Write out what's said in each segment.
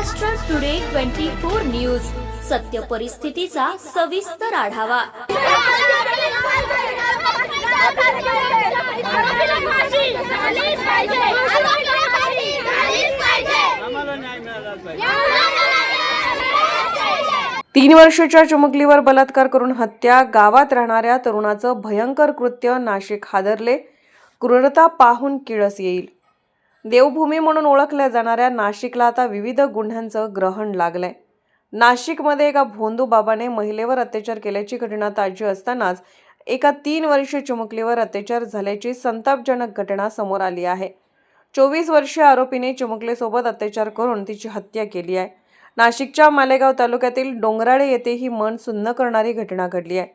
Maharashtra today twenty four news सत्य परिस्थितीचा सविस्तर आढावा. तीन वर्षाच्या चिमुकलीवर बलात्कार करून हत्या गावात राहणाऱ्या तरुणाचं भयंकर कृत्य नाशिक हादरले. क्रूरता पाहून किळस येईल. देवभूमी म्हणून ओळखल्या जाणाऱ्या नाशिकला आता विविध गुन्ह्यांचं ग्रहण लागलंय. नाशिकमध्ये एका भोंदू बाबाने महिलेवर अत्याचार केल्याची घटना ताजी असतानाच एका तीन वर्षीय चिमुकलीवर अत्याचार झाल्याची संतापजनक घटना समोर आली आहे. चोवीस वर्षीय आरोपीने चिमुकलीसोबत अत्याचार करून तिची हत्या केली आहे. नाशिकच्या मालेगाव तालुक्यातील डोंगराळे येथे ही मन सुन्न करणारी घटना घडली आहे.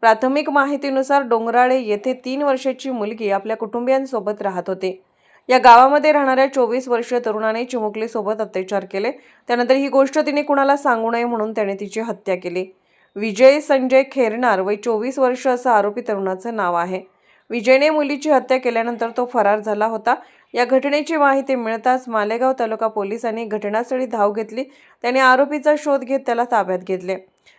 प्राथमिक माहितीनुसार डोंगराळे येथे तीन वर्षाची मुलगी आपल्या कुटुंबियांसोबत राहत होते. या गावामध्ये राहणाऱ्या चोवीस वर्षीय तरुणाने चिमुकलीसोबत अत्याचार केले. त्यानंतर ही गोष्ट तिने कुणाला सांगू नये म्हणून त्याने तिची हत्या केली. विजय संजय खेरणार वय चोवीस वर्ष असं आरोपी तरुणाचं नाव आहे. विजयने मुलीची हत्या केल्यानंतर तो फरार झाला होता. या घटनेची माहिती मिळताच मालेगाव तालुका पोलिसांनी घटनास्थळी धाव घेतली. त्याने आरोपीचा शोध घेत त्याला ताब्यात घेतले.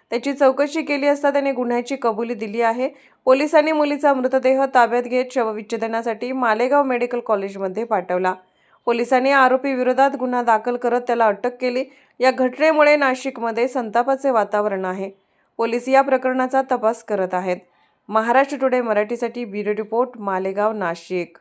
त्याची चौकशी केली असता त्याने गुन्ह्याची कबुली दिली आहे. पोलिसांनी मुलीचा मृतदेह ताब्यात घेत शवविच्छेदनासाठी मालेगाव मेडिकल कॉलेजमध्ये पाठवला. पोलिसांनी आरोपी विरोधात गुन्हा दाखल करत त्याला अटक केली. या घटनेमुळे नाशिकमध्ये संतापाचे वातावरण आहे. पोलीस या प्रकरणाचा तपास करत आहेत. महाराष्ट्र टुडे मराठीसाठी ब्युरो रिपोर्ट मालेगाव नाशिक.